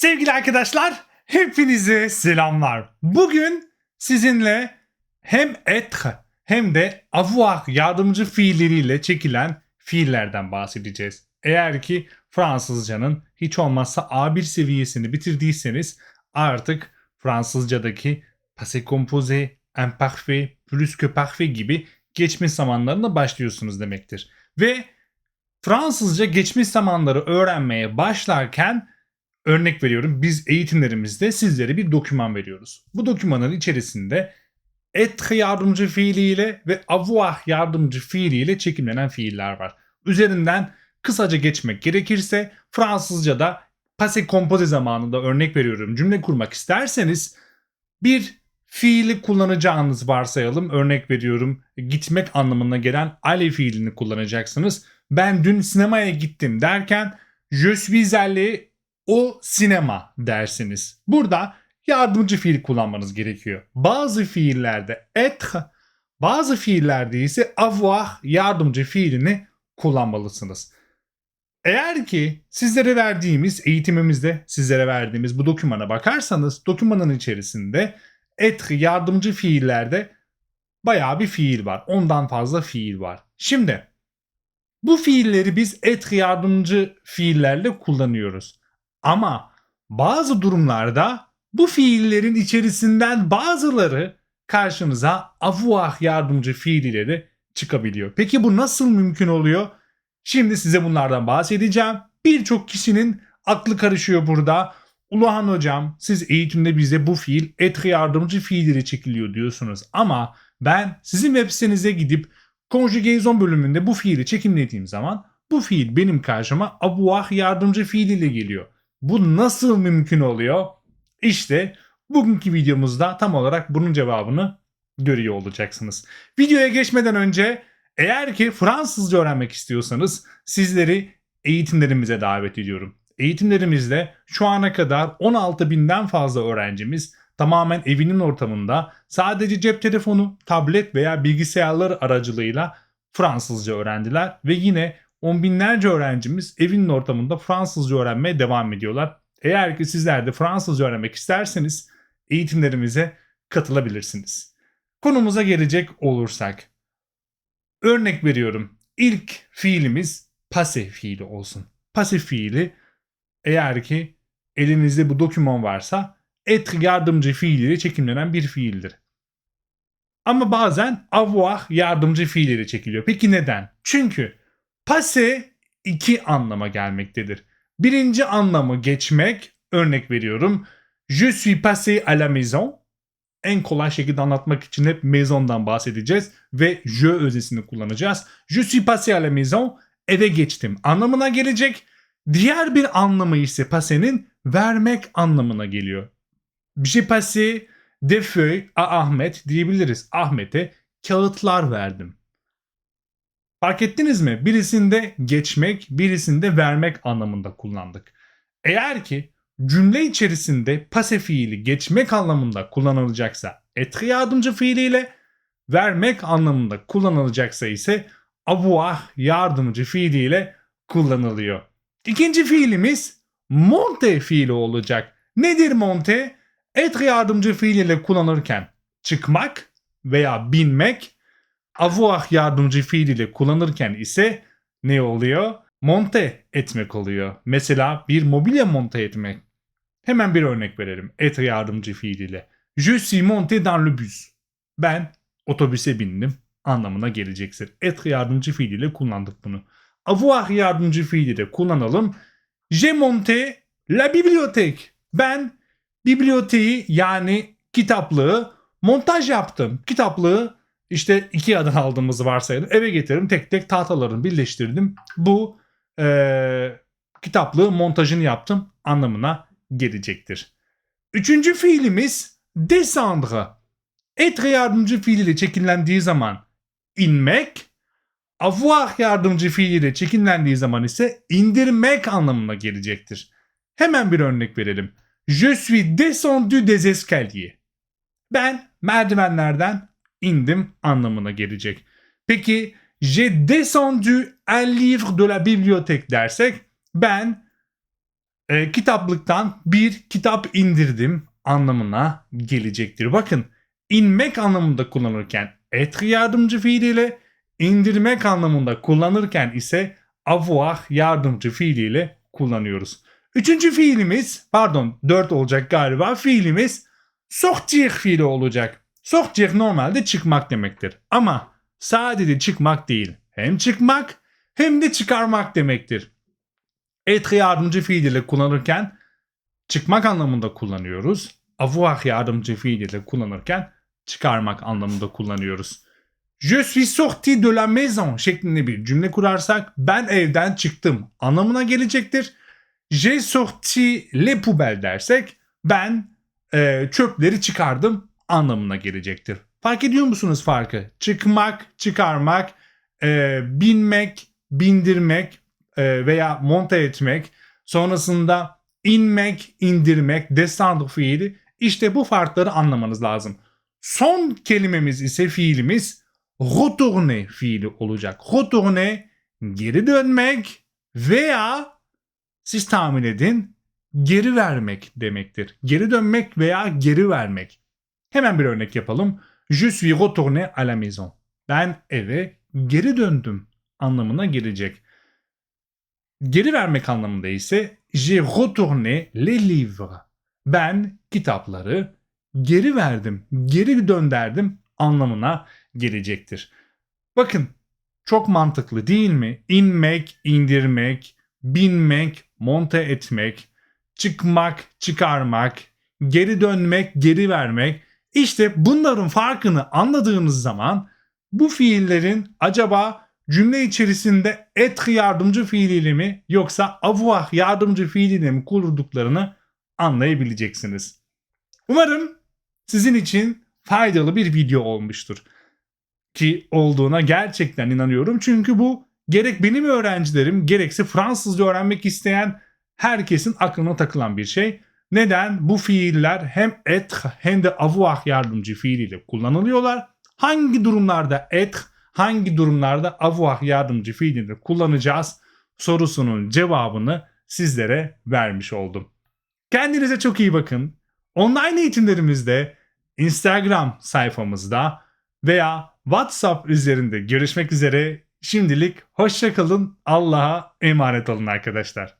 Sevgili arkadaşlar, hepinize selamlar. Bugün sizinle hem être hem de avoir yardımcı fiilleriyle çekilen fiillerden bahsedeceğiz. Eğer ki Fransızcanın hiç olmazsa A1 seviyesini bitirdiyseniz artık Fransızcadaki passé composé, imparfait, plus que parfait gibi geçmiş zamanlarına başlıyorsunuz demektir. Ve Fransızca geçmiş zamanları öğrenmeye başlarken örnek veriyorum biz eğitimlerimizde sizlere bir doküman veriyoruz. Bu dokümanın içerisinde être yardımcı fiiliyle ve avoir yardımcı fiiliyle çekimlenen fiiller var. Üzerinden kısaca geçmek gerekirse Fransızca'da passé composé zamanında örnek veriyorum cümle kurmak isterseniz bir fiili kullanacağınız varsayalım. Örnek veriyorum gitmek anlamına gelen aller fiilini kullanacaksınız. Ben dün sinemaya gittim derken je suis allé au sinema dersiniz. Burada yardımcı fiil kullanmanız gerekiyor. Bazı fiillerde être, bazı fiillerde ise avoir yardımcı fiilini kullanmalısınız. Eğer ki sizlere verdiğimiz eğitimimizde sizlere verdiğimiz bu dokümana bakarsanız dokümanın içerisinde être yardımcı fiillerde bayağı bir fiil var. Ondan fazla fiil var. Şimdi bu fiilleri biz être yardımcı fiillerle kullanıyoruz. Ama bazı durumlarda bu fiillerin içerisinden bazıları karşınıza avoir yardımcı fiilleri çıkabiliyor. Peki bu nasıl mümkün oluyor? Şimdi size bunlardan bahsedeceğim. Birçok kişinin aklı karışıyor burada. Uluhan hocam siz eğitimde bize bu fiil être yardımcı fiilleri çekiliyor diyorsunuz. Ama ben sizin web sitenize gidip konjugaison bölümünde bu fiili çekimlediğim zaman bu fiil benim karşıma avoir yardımcı fiiliyle geliyor. Bu nasıl mümkün oluyor? İşte bugünkü videomuzda tam olarak bunun cevabını görüyor olacaksınız. Videoya geçmeden önce eğer ki Fransızca öğrenmek istiyorsanız sizleri eğitimlerimize davet ediyorum. Eğitimlerimizde şu ana kadar 16 binden fazla öğrencimiz tamamen evinin ortamında sadece cep telefonu, tablet veya bilgisayarlar aracılığıyla Fransızca öğrendiler ve yine on binlerce öğrencimiz evinin ortamında Fransızca öğrenmeye devam ediyorlar. Eğer ki sizler de Fransızca öğrenmek isterseniz eğitimlerimize katılabilirsiniz. Konumuza gelecek olursak. Örnek veriyorum. İlk fiilimiz pasif fiili olsun. Pasif fiili eğer ki elinizde bu doküman varsa être yardımcı fiiliyle çekimlenen bir fiildir. Ama bazen avoir yardımcı fiilleri çekiliyor. Peki neden? Çünkü passé iki anlama gelmektedir. Birinci anlamı geçmek, örnek veriyorum. Je suis passé à la maison. En kolay şekilde anlatmak için hep maison'dan bahsedeceğiz ve je özesini kullanacağız. Je suis passé à la maison, eve geçtim anlamına gelecek. Diğer bir anlamı ise passé'nin vermek anlamına geliyor. J'ai passé des feuilles à Ahmet diyebiliriz. Ahmet'e kağıtlar verdim. Fark ettiniz mi? Birisinde geçmek, birisinde vermek anlamında kullandık. Eğer ki cümle içerisinde pase fiili geçmek anlamında kullanılacaksa être yardımcı fiiliyle, vermek anlamında kullanılacaksa ise avoir yardımcı fiiliyle kullanılıyor. İkinci fiilimiz monte fiili olacak. Nedir monte? Être yardımcı fiiliyle kullanırken çıkmak veya binmek, avoir yardımcı fiiliyle kullanırken ise ne oluyor? Monte etmek oluyor. Mesela bir mobilya monte etmek. Hemen bir örnek verelim. Être yardımcı fiiliyle. Je suis monté dans le bus. Ben otobüse bindim anlamına gelecektir. Être yardımcı fiiliyle kullandık bunu. Avoir yardımcı fiiliyle kullanalım. J'ai monté la bibliothèque. Ben biblioteği yani kitaplığı montaj yaptım. Kitaplığı işte iki adım aldığımızı varsayalım. Eve getirdim tek tek tahtalarını birleştirdim. Bu e, kitaplığı montajını yaptım anlamına gelecektir. Üçüncü fiilimiz descendre. Être yardımcı fiiliyle çekillendiği zaman inmek, avoir yardımcı fiiliyle çekillendiği zaman ise indirmek anlamına gelecektir. Hemen bir örnek verelim. Je suis descendu des escaliers. Ben merdivenlerden indim anlamına gelecek. Peki j'ai descendu un livre de la bibliothèque dersek ben e, kitaplıktan bir kitap indirdim anlamına gelecektir. Bakın inmek anlamında kullanırken être yardımcı fiiliyle indirmek anlamında kullanırken ise avoir yardımcı fiiliyle kullanıyoruz. Üçüncü fiilimiz pardon dört olacak galiba fiilimiz sortir fiili olacak. Sortir normalde çıkmak demektir. Ama sadece çıkmak değil. Hem çıkmak hem de çıkarmak demektir. Être yardımcı fiiliyle kullanırken çıkmak anlamında kullanıyoruz. Avoir yardımcı fiiliyle kullanırken çıkarmak anlamında kullanıyoruz. Je suis sorti de la maison şeklinde bir cümle kurarsak ben evden çıktım anlamına gelecektir. J'ai sorti les poubelles dersek ben e, çöpleri çıkardım anlamına gelecektir. Fark ediyor musunuz farkı? Çıkmak, çıkarmak, e, binmek, bindirmek e, veya monte etmek, sonrasında inmek, indirmek, descendre fiili işte bu farkları anlamanız lazım. Son kelimemiz ise fiilimiz retourner fiili olacak. Retourner geri dönmek veya siz tahmin edin geri vermek demektir. Geri dönmek veya geri vermek. Hemen bir örnek yapalım. Je suis retourné à la maison. Ben eve geri döndüm anlamına gelecek. Geri vermek anlamında ise j'ai retourné les livres. Ben kitapları geri verdim, geri dönderdim anlamına gelecektir. Bakın çok mantıklı değil mi? İnmek, indirmek, binmek, monte etmek, çıkmak, çıkarmak, geri dönmek, geri vermek. İşte bunların farkını anladığınız zaman bu fiillerin acaba cümle içerisinde être yardımcı fiiliyle mi yoksa avoir yardımcı fiiliyle mi kurduklarını anlayabileceksiniz. Umarım sizin için faydalı bir video olmuştur. Ki olduğuna gerçekten inanıyorum. Çünkü bu gerek benim öğrencilerim gerekse Fransızca öğrenmek isteyen herkesin aklına takılan bir şey. Neden? Bu fiiller hem être hem de avoir yardımcı fiiliyle kullanılıyorlar. Hangi durumlarda être, hangi durumlarda avoir yardımcı fiilini kullanacağız sorusunun cevabını sizlere vermiş oldum. Kendinize çok iyi bakın. Online eğitimlerimizde Instagram sayfamızda veya WhatsApp üzerinde görüşmek üzere. Şimdilik hoşçakalın. Allah'a emanet olun arkadaşlar.